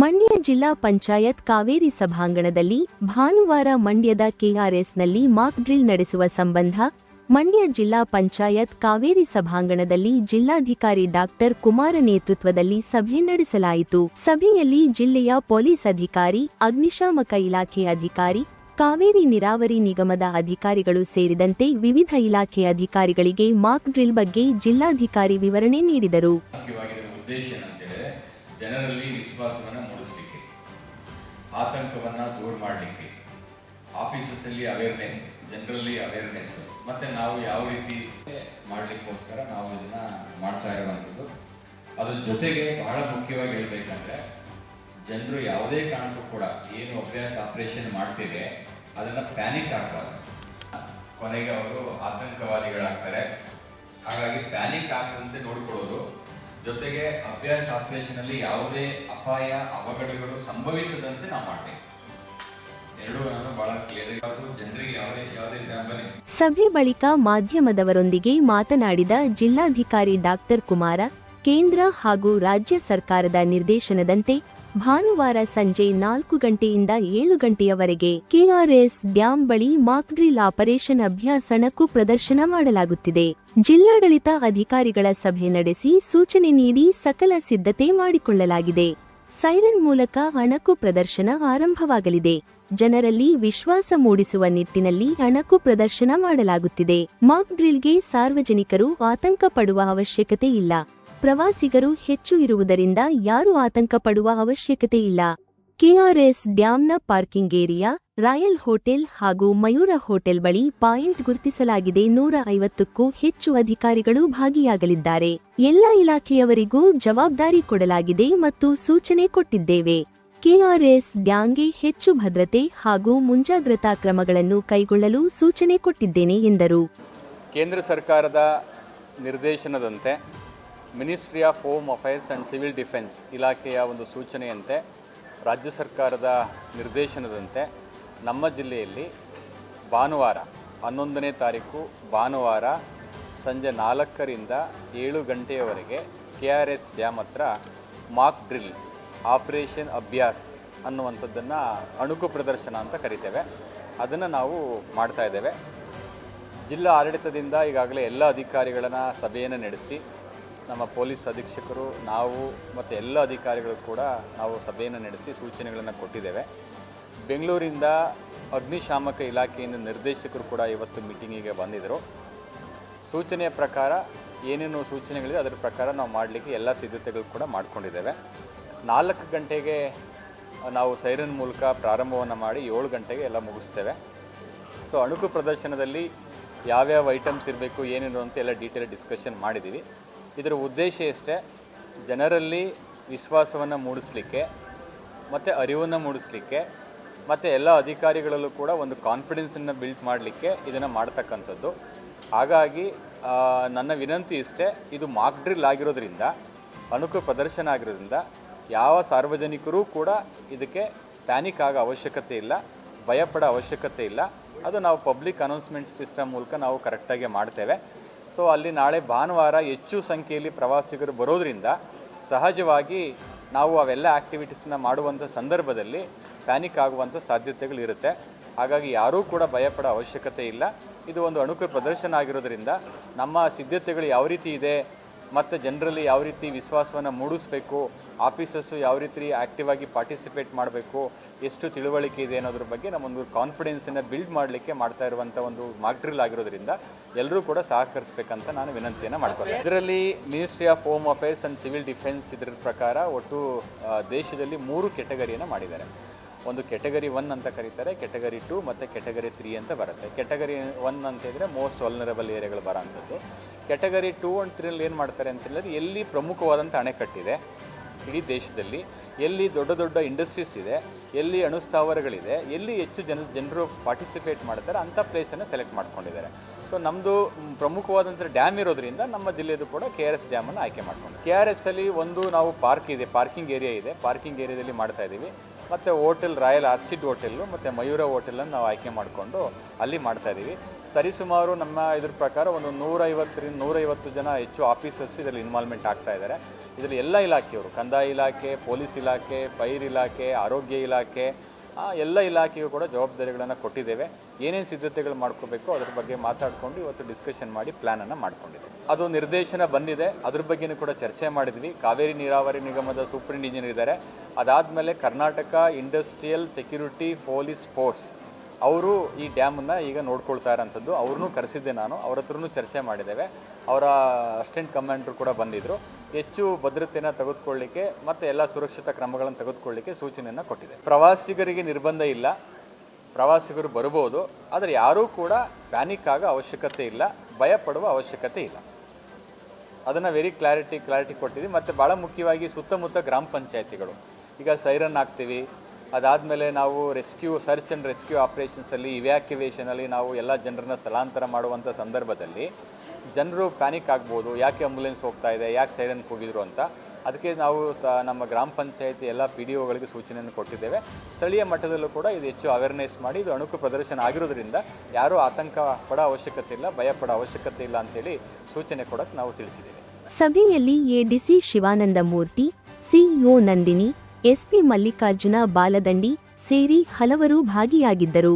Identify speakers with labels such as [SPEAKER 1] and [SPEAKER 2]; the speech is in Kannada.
[SPEAKER 1] ಮಂಡ್ಯ ಜಿಲ್ಲಾ ಪಂಚಾಯತ್ ಕಾವೇರಿ ಸಭಾಂಗಣದಲ್ಲಿ ಭಾನುವಾರ ಮಂಡ್ಯದ ಕೆಆರ್ಎಸ್ನಲ್ಲಿ ಮಾಕ್ ಡ್ರಿಲ್ ನಡೆಸುವ ಸಂಬಂಧ ಮಂಡ್ಯ ಜಿಲ್ಲಾ ಪಂಚಾಯತ್ ಕಾವೇರಿ ಸಭಾಂಗಣದಲ್ಲಿ ಜಿಲ್ಲಾಧಿಕಾರಿ ಡಾಕ್ಟರ್ ಕುಮಾರ ನೇತೃತ್ವದಲ್ಲಿ ಸಭೆ ನಡೆಸಲಾಯಿತು. ಸಭೆಯಲ್ಲಿ ಜಿಲ್ಲೆಯ ಪೊಲೀಸ್ ಅಧಿಕಾರಿ, ಅಗ್ನಿಶಾಮಕ ಇಲಾಖೆ ಅಧಿಕಾರಿ, ಕಾವೇರಿ ನೀರಾವರಿ ನಿಗಮದ ಅಧಿಕಾರಿಗಳು ಸೇರಿದಂತೆ ವಿವಿಧ ಇಲಾಖೆ ಅಧಿಕಾರಿಗಳಿಗೆ ಮಾಕ್ ಡ್ರಿಲ್ ಬಗ್ಗೆ ಜಿಲ್ಲಾಧಿಕಾರಿ ವಿವರಣೆ ನೀಡಿದರು.
[SPEAKER 2] ಜನರಲ್ಲಿ ವಿಶ್ವಾಸವನ್ನು ಮೂಡಿಸಲಿಕ್ಕೆ, ಆತಂಕವನ್ನು ದೂರ ಮಾಡಲಿಕ್ಕೆ, ಆಫೀಸಸ್ಸಲ್ಲಿ ಅವೇರ್ನೆಸ್ ಜನರಲ್ಲಿ ಅವೇರ್ನೆಸ್ ಮತ್ತು ನಾವು ಯಾವ ರೀತಿ ಮಾಡಲಿಕ್ಕೋಸ್ಕರ ನಾವು ಇದನ್ನ ಮಾಡ್ತಾ ಇರುವಂಥದ್ದು. ಅದ್ರ ಜೊತೆಗೆ ಬಹಳ ಮುಖ್ಯವಾಗಿ ಹೇಳ್ಬೇಕಂದ್ರೆ, ಜನರು ಯಾವುದೇ ಕಾರಣಕ್ಕೂ ಕೂಡ ಏನು ಅಭ್ಯಾಸ ಆಪರೇಷನ್ ಮಾಡ್ತಿದೆ ಅದನ್ನು ಪ್ಯಾನಿಕ್ ಆಗಬಾರ್ದು. ಕೊನೆಗೆ ಅವರು ಆತಂಕವಾದಿಗಳಾಗ್ತಾರೆ. ಹಾಗಾಗಿ ಪ್ಯಾನಿಕ್ ಆಗದಂತೆ ನೋಡಿಕೊಳ್ಳೋದು ಜೊತೆಗೆ ಅಭ್ಯಾಸ ಆಪರೇಷನ್ ಅಲ್ಲಿ ಯಾವುದೇ ಅಪಾಯ, ಅವಘಡಗಳು ಸಂಭವಿಸದಂತೆ ನಾವು ಮಾಡಬೇಕು.
[SPEAKER 1] ಸಭೆ ಬಳಿಕ ಮಾಧ್ಯಮದವರೊಂದಿಗೆ ಮಾತನಾಡಿದ ಜಿಲ್ಲಾಧಿಕಾರಿ ಡಾಕ್ಟರ್ ಕುಮಾರ ಕೇಂದ್ರ ಹಾಗೂ ರಾಜ್ಯ ಸರ್ಕಾರದ ನಿರ್ದೇಶನದಂತೆ ಭಾನುವಾರ ಸಂಜೆ ನಾಲ್ಕು ಗಂಟೆಯಿಂದ ಏಳು ಗಂಟೆಯವರೆಗೆ ಕೆಆರ್ಎಸ್ ಡ್ಯಾಂ ಬಳಿ ಮಾಕ್ ಡ್ರಿಲ್ ಆಪರೇಷನ್ ಅಭ್ಯಾಸಣಕ್ಕೂ ಪ್ರದರ್ಶನ ಮಾಡಲಾಗುತ್ತಿದೆ. ಜಿಲ್ಲಾಡಳಿತ ಅಧಿಕಾರಿಗಳ ಸಭೆ ನಡೆಸಿ ಸೂಚನೆ ನೀಡಿ ಸಕಲ ಸಿದ್ಧತೆ ಮಾಡಿಕೊಳ್ಳಲಾಗಿದೆ. ಸೈರನ್ ಮೂಲಕ ಅಣಕು ಪ್ರದರ್ಶನ ಆರಂಭವಾಗಲಿದೆ. ಜನರಲ್ಲಿ ವಿಶ್ವಾಸ ಮೂಡಿಸುವ ನಿಟ್ಟಿನಲ್ಲಿ ಅಣಕು ಪ್ರದರ್ಶನ ಮಾಡಲಾಗುತ್ತಿದೆ. ಮಾಕ್ ಡ್ರಿಲ್ಗೆ ಸಾರ್ವಜನಿಕರು ಆತಂಕ ಪಡುವ ಅವಶ್ಯಕತೆ ಇಲ್ಲ. ಪ್ರವಾಸಿಗರು ಹೆಚ್ಚು ಇರುವುದರಿಂದ ಯಾರು ಆತಂಕ ಪಡುವ ಅವಶ್ಯಕತೆ ಇಲ್ಲ. ಕೆಆರ್ಎಸ್ ಡ್ಯಾಂನ ಪಾರ್ಕಿಂಗ್ ಏರಿಯಾ, ರಾಯಲ್ ಹೋಟೆಲ್ ಹಾಗೂ ಮಯೂರ ಹೋಟೆಲ್ ಬಳಿ ಪಾಯಿಂಟ್ ಗುರುತಿಸಲಾಗಿದೆ. ನೂರ ಐವತ್ತಕ್ಕೂ ಹೆಚ್ಚು ಅಧಿಕಾರಿಗಳು ಭಾಗಿಯಾಗಲಿದ್ದಾರೆ. ಎಲ್ಲ ಇಲಾಖೆಯವರಿಗೂ ಜವಾಬ್ದಾರಿ ಕೊಡಲಾಗಿದೆ ಮತ್ತು ಸೂಚನೆ ಕೊಟ್ಟಿದ್ದೇವೆ. ಕೆಆರ್ಎಸ್ ಡ್ಯಾಂಗೆ ಹೆಚ್ಚು ಭದ್ರತೆ ಹಾಗೂ ಮುಂಜಾಗ್ರತಾ ಕ್ರಮಗಳನ್ನು ಕೈಗೊಳ್ಳಲು ಸೂಚನೆ ಕೊಟ್ಟಿದ್ದೇನೆ ಎಂದರು.
[SPEAKER 3] ಕೇಂದ್ರ ಸರ್ಕಾರದ ನಿರ್ದೇಶನದಂತೆ ministry of home affairs and civil defence ಇಲಾಖೆಯ ಒಂದು ಸೂಚನೆಯಂತೆ, ರಾಜ್ಯ ಸರ್ಕಾರದ ನಿರ್ದೇಶನದಂತೆ ನಮ್ಮ ಜಿಲ್ಲೆಯಲ್ಲಿ ಭಾನುವಾರ, ಹನ್ನೊಂದನೇ ತಾರೀಕು ಭಾನುವಾರ ಸಂಜೆ ನಾಲ್ಕರಿಂದ ಏಳು ಗಂಟೆಯವರೆಗೆ ಕೆ ಆರ್ ಎಸ್ ಡ್ಯಾಮ್ ಹತ್ರ ಮಾಕ್ ಡ್ರಿಲ್, ಆಪರೇಷನ್ ಅಭ್ಯಾಸ್ ಅನ್ನುವಂಥದ್ದನ್ನು ಅಣುಕು ಪ್ರದರ್ಶನ ಅಂತ ಕರಿತೇವೆ. ಅದನ್ನು ನಾವು ಮಾಡ್ತಾ ಇದ್ದೇವೆ. ಜಿಲ್ಲಾ ಆಡಳಿತದಿಂದ ಈಗಾಗಲೇ ಎಲ್ಲ ಅಧಿಕಾರಿಗಳನ್ನು ಸಭೆಯನ್ನು ನಡೆಸಿ ನಮ್ಮ ಪೊಲೀಸ್ ಅಧೀಕ್ಷಕರು, ನಾವು ಮತ್ತು ಎಲ್ಲ ಅಧಿಕಾರಿಗಳು ಕೂಡ ನಾವು ಸಭೆಯನ್ನು ನಡೆಸಿ ಸೂಚನೆಗಳನ್ನು ಕೊಟ್ಟಿದ್ದೇವೆ. ಬೆಂಗಳೂರಿಂದ ಅಗ್ನಿಶಾಮಕ ಇಲಾಖೆಯಿಂದ ನಿರ್ದೇಶಕರು ಕೂಡ ಇವತ್ತು ಮೀಟಿಂಗಿಗೆ ಬಂದಿದ್ದರು ಸೂಚನೆಯ ಪ್ರಕಾರ ಏನೇನು ಸೂಚನೆಗಳಿದೆ ಅದರ ಪ್ರಕಾರ ನಾವು ಮಾಡಲಿಕ್ಕೆ ಎಲ್ಲ ಸಿದ್ಧತೆಗಳು ಕೂಡ ಮಾಡಿಕೊಂಡಿದ್ದೇವೆ. ನಾಲ್ಕು ಗಂಟೆಗೆ ನಾವು ಸೈರನ್ ಮೂಲಕ ಪ್ರಾರಂಭವನ್ನು ಮಾಡಿ ಏಳು ಗಂಟೆಗೆ ಎಲ್ಲ ಮುಗಿಸ್ತೇವೆ. ಸೊ, ಅಣುಕು ಪ್ರದರ್ಶನದಲ್ಲಿ ಯಾವ್ಯಾವ ಐಟಮ್ಸ್ ಇರಬೇಕು, ಏನೇನು ಅಂತ ಎಲ್ಲ ಡೀಟೇಲ್ ಡಿಸ್ಕಷನ್ ಮಾಡಿದ್ದೀವಿ. ಇದರ ಉದ್ದೇಶ ಎಷ್ಟೇ, ಜನರಲ್ಲಿ ವಿಶ್ವಾಸವನ್ನು ಮೂಡಿಸಲಿಕ್ಕೆ, ಮತ್ತು ಅರಿವನ್ನು ಮೂಡಿಸಲಿಕ್ಕೆ, ಮತ್ತು ಎಲ್ಲ ಅಧಿಕಾರಿಗಳಲ್ಲೂ ಕೂಡ ಒಂದು ಕಾನ್ಫಿಡೆನ್ಸನ್ನು ಬಿಲ್ಡ್ ಮಾಡಲಿಕ್ಕೆ ಇದನ್ನು ಮಾಡ್ತಕ್ಕಂಥದ್ದು. ಹಾಗಾಗಿ ನನ್ನ ವಿನಂತಿ ಇಷ್ಟೇ, ಇದು ಮಾಕ್ ಡ್ರಿಲ್ ಆಗಿರೋದ್ರಿಂದ ಅಣುಕು ಪ್ರದರ್ಶನ ಆಗಿರೋದ್ರಿಂದ, ಯಾವ ಸಾರ್ವಜನಿಕರೂ ಕೂಡ ಇದಕ್ಕೆ ಪ್ಯಾನಿಕ್ ಆಗೋ ಅವಶ್ಯಕತೆ ಇಲ್ಲ, ಭಯಪಡೋ ಅವಶ್ಯಕತೆ ಇಲ್ಲ. ಅದು ನಾವು ಪಬ್ಲಿಕ್ ಅನೌನ್ಸ್ಮೆಂಟ್ ಸಿಸ್ಟಮ್ ಮೂಲಕ ನಾವು ಕರೆಕ್ಟಾಗಿ ಮಾಡ್ತೇವೆ. ಸೊ ಅಲ್ಲಿ ನಾಳೆ ಭಾನುವಾರ ಹೆಚ್ಚು ಸಂಖ್ಯೆಯಲ್ಲಿ ಪ್ರವಾಸಿಗರು ಬರೋದ್ರಿಂದ ಸಹಜವಾಗಿ ನಾವು ಅವೆಲ್ಲ ಆ್ಯಕ್ಟಿವಿಟೀಸನ್ನ ಮಾಡುವಂಥ ಸಂದರ್ಭದಲ್ಲಿ ಪ್ಯಾನಿಕ್ ಆಗುವಂಥ ಸಾಧ್ಯತೆಗಳಿರುತ್ತೆ. ಹಾಗಾಗಿ ಯಾರೂ ಕೂಡ ಭಯಪಡೋ ಅವಶ್ಯಕತೆ ಇಲ್ಲ. ಇದು ಒಂದು ಅಣುಕು ಪ್ರದರ್ಶನ ಆಗಿರೋದ್ರಿಂದ ನಮ್ಮ ಸಿದ್ಧತೆಗಳು ಯಾವ ರೀತಿ ಇದೆ? ಮತ್ತು ಜನರಲ್ಲಿ ಯಾವ ರೀತಿ ವಿಶ್ವಾಸವನ್ನು ಮೂಡಿಸಬೇಕು ಆಫೀಸಸ್ಸು ಯಾವ ರೀತಿ ಆ್ಯಕ್ಟಿವ್ ಆಗಿ ಪಾರ್ಟಿಸಿಪೇಟ್ ಮಾಡಬೇಕು, ಎಷ್ಟು ತಿಳುವಳಿಕೆ ಇದೆ ಅನ್ನೋದ್ರ ಬಗ್ಗೆ ನಮ್ಮೊಂದು ಕಾನ್ಫಿಡೆನ್ಸನ್ನು ಬಿಲ್ಡ್ ಮಾಡಲಿಕ್ಕೆ ಮಾಡ್ತಾ ಇರುವಂಥ ಒಂದು ಮಾಕ್ಡ್ರಿಲ್ ಆಗಿರೋದ್ರಿಂದ ಎಲ್ಲರೂ ಕೂಡ ಸಹಕರಿಸಬೇಕಂತ ನಾನು ವಿನಂತಿಯನ್ನು ಮಾಡ್ಕೊಳ್ತೀನಿ. ಇದರಲ್ಲಿ ministry of home affairs and civil defence ಇದರ ಪ್ರಕಾರ ಒಟ್ಟು ದೇಶದಲ್ಲಿ ಮೂರು ಕೆಟಗರಿಯನ್ನು ಮಾಡಿದ್ದಾರೆ. ಒಂದು ಕೆಟಗರಿ ಒನ್ ಅಂತ ಕರೀತಾರೆ ಕೆಟಗರಿ ಟು ಮತ್ತು ಕೆಟಗರಿ ತ್ರೀ ಅಂತ ಬರುತ್ತೆ. ಕೆಟಗರಿ ಒನ್ ಅಂತ ಹೇಳಿದ್ರೆ ಮೋಸ್ಟ್ ವಲ್ನರಬಲ್ ಏರಿಯಾಗಳು ಬರೋಂಥದ್ದು. ಕೆಟಗರಿ ಟೂ ಆ್ಯಂಡ್ ತ್ರೀಲಿ ಏನು ಮಾಡ್ತಾರೆ ಅಂತ ಹೇಳಿದ್ರೆ, ಎಲ್ಲಿ ಪ್ರಮುಖವಾದಂಥ ಅಣೆಕಟ್ಟಿದೆ, ಇಡೀ ದೇಶದಲ್ಲಿ, ಎಲ್ಲಿ ದೊಡ್ಡ ದೊಡ್ಡ ಇಂಡಸ್ಟ್ರೀಸ್ ಇದೆ, ಎಲ್ಲಿ ಅಣುಸ್ಥಾವರಗಳಿದೆ, ಎಲ್ಲಿ ಹೆಚ್ಚು ಜನ, ಜನರು ಪಾರ್ಟಿಸಿಪೇಟ್ ಮಾಡ್ತಾರೆ, ಅಂಥ ಪ್ಲೇಸನ್ನು ಸೆಲೆಕ್ಟ್ ಮಾಡ್ಕೊಂಡಿದ್ದಾರೆ. ಸೊ ನಮ್ಮದು ಪ್ರಮುಖವಾದಂಥ ಡ್ಯಾಮ್ ಇರೋದ್ರಿಂದ ನಮ್ಮ ಜಿಲ್ಲೆಯದು ಕೂಡ ಕೆ ಆರ್ ಎಸ್ ಡ್ಯಾಮನ್ನು ಆಯ್ಕೆ ಮಾಡ್ಕೊಂಡು ಕೆ ಆರ್ ಎಸ್ ಅಲ್ಲಿ ಒಂದು ನಾವು ಪಾರ್ಕ್ ಇದೆ ಪಾರ್ಕಿಂಗ್ ಏರಿಯಾ ಇದೆ ಪಾರ್ಕಿಂಗ್ ಏರಿಯಾದಲ್ಲಿ ಮಾಡ್ತಾ ಇದ್ದೀವಿ. ಮತ್ತು ಹೋಟೆಲ್ ರಾಯಲ್ ಆರ್ಚಿಡ್ ಹೋಟೆಲ್ಲು ಮತ್ತು ಮಯೂರ ಹೋಟೆಲನ್ನು ನಾವು ಆಯ್ಕೆ ಮಾಡಿಕೊಂಡು ಅಲ್ಲಿ ಮಾಡ್ತಾಯಿದ್ದೀವಿ ಸರಿಸುಮಾರು ನಮ್ಮ ಇದ್ರ ಪ್ರಕಾರ ಒಂದು ನೂರೈವತ್ತರಿಂದ ನೂರೈವತ್ತು ಜನ ಹೆಚ್ಚು ಆಫೀಸಸ್ ಇದರಲ್ಲಿ ಇನ್ವಾಲ್ವ್ಮೆಂಟ್ ಆಗ್ತಾ ಇದ್ದಾರೆ. ಇದರಲ್ಲಿ ಎಲ್ಲ ಇಲಾಖೆಯವರು, ಕಂದಾಯ ಇಲಾಖೆ, ಪೊಲೀಸ್ ಇಲಾಖೆ, ಫೈರ್ ಇಲಾಖೆ, ಆರೋಗ್ಯ ಇಲಾಖೆ ಎಲ್ಲ ಇಲಾಖೆಗೂ ಕೂಡ ಜವಾಬ್ದಾರಿಗಳನ್ನು ಕೊಟ್ಟಿದ್ದೇವೆ. ಏನೇನು ಸಿದ್ಧತೆಗಳು ಮಾಡ್ಕೋಬೇಕು ಅದ್ರ ಬಗ್ಗೆ ಮಾತಾಡಿಕೊಂಡು ಇವತ್ತು ಡಿಸ್ಕಷನ್ ಮಾಡಿ ಪ್ಲ್ಯಾನನ್ನು ಮಾಡ್ಕೊಂಡಿದ್ದೇವೆ ಅದು ನಿರ್ದೇಶನ ಬಂದಿದೆ. ಅದ್ರ ಬಗ್ಗೆನೂ ಕೂಡ ಚರ್ಚೆ ಮಾಡಿದ್ವಿ. ಕಾವೇರಿ ನೀರಾವರಿ ನಿಗಮದ ಸೂಪ್ರಿಂಟ್ ಇಂಜಿನಿಯರ್ ಇದ್ದಾರೆ. ಅದಾದಮೇಲೆ Karnataka industrial security police force ಅವರು ಈ ಡ್ಯಾಮನ್ನು ಈಗ ನೋಡ್ಕೊಳ್ತಾ ಇರೋಂಥದ್ದು. ಅವ್ರನ್ನೂ ಕರೆಸಿದ್ದೆ ನಾನು. ಅವ್ರ ಹತ್ರನು ಚರ್ಚೆ ಮಾಡಿದ್ದೇವೆ. ಅವರ ಅಸಿಸ್ಟೆಂಟ್ ಕಮಾಂಡರ್ ಕೂಡ ಬಂದಿದ್ದರು ಹೆಚ್ಚು ಭದ್ರತೆಯನ್ನು ತೆಗೆದುಕೊಳ್ಳಿಕ್ಕೆ ಮತ್ತು ಎಲ್ಲ ಸುರಕ್ಷಿತ ಕ್ರಮಗಳನ್ನು ತೆಗೆದುಕೊಳ್ಳಿಕ್ಕೆ ಸೂಚನೆಯನ್ನು ಕೊಟ್ಟಿದೆ. ಪ್ರವಾಸಿಗರಿಗೆ ನಿರ್ಬಂಧ ಇಲ್ಲ. ಪ್ರವಾಸಿಗರು ಬರ್ಬೋದು ಆದರೆ ಯಾರೂ ಕೂಡ ಪ್ಯಾನಿಕ್ ಆಗೋ ಅವಶ್ಯಕತೆ ಇಲ್ಲ, ಭಯ ಪಡುವ ಅವಶ್ಯಕತೆ ಇಲ್ಲ. ಅದನ್ನು ವೆರಿ ಕ್ಲಾರಿಟಿ ಕ್ಲಾರಿಟಿ ಕೊಟ್ಟಿದ್ದೀವಿ. ಮತ್ತು ಭಾಳ ಮುಖ್ಯವಾಗಿ ಸುತ್ತಮುತ್ತ ಗ್ರಾಮ ಪಂಚಾಯತಿಗಳು. ಈಗ ಸೈರನ್ ಹಾಕ್ತೀವಿ. ಅದಾದಮೇಲೆ ನಾವು ರೆಸ್ಕ್ಯೂ ಸರ್ಚ್ ಆ್ಯಂಡ್ ರೆಸ್ಕ್ಯೂ ಆಪ್ರೇಷನ್ಸಲ್ಲಿ ಇವ್ಯಾಕ್ಯುವೇಷನಲ್ಲಿ ನಾವು ಎಲ್ಲ ಜನರನ್ನ ಸ್ಥಳಾಂತರ ಮಾಡುವಂಥ ಸಂದರ್ಭದಲ್ಲಿ ಜನರು ಪ್ಯಾನಿಕ್ ಆಗ್ಬೋದು. ಯಾಕೆ ಆಂಬುಲೆನ್ಸ್ ಹೋಗ್ತಾ ಇದೆ? ಯಾಕೆ ಸೈರನ್ ಕೂಗಿದ್ರು ಅಂತ. ಅದಕ್ಕೆ ನಾವು ನಮ್ಮ ಗ್ರಾಮ ಪಂಚಾಯತಿ ಎಲ್ಲ ಪಿ ಡಿ ಒಗಳಿಗೆ ಸೂಚನೆಯನ್ನು ಕೊಟ್ಟಿದ್ದೇವೆ. ಸ್ಥಳೀಯ ಮಟ್ಟದಲ್ಲೂ ಕೂಡ ಇದು ಹೆಚ್ಚು ಅವೇರ್ನೆಸ್ ಮಾಡಿ, ಇದು ಅಣುಕು ಪ್ರದರ್ಶನ ಆಗಿರೋದ್ರಿಂದ ಯಾರೂ ಆತಂಕ ಪಡೋ ಅವಶ್ಯಕತೆ ಇಲ್ಲ, ಭಯ ಪಡೋ ಅವಶ್ಯಕತೆ ಇಲ್ಲ ಅಂತೇಳಿ ಸೂಚನೆ ಕೊಡೋಕ್ಕೆ ನಾವು ತಿಳಿಸಿದ್ದೇವೆ.
[SPEAKER 1] ಸಭೆಯಲ್ಲಿ ADC Shivananda Murthy CEO Nandini SP Mallikarjuna Baladandi ಸೇರಿ ಹಲವರು ಭಾಗಿಯಾಗಿದ್ದರು.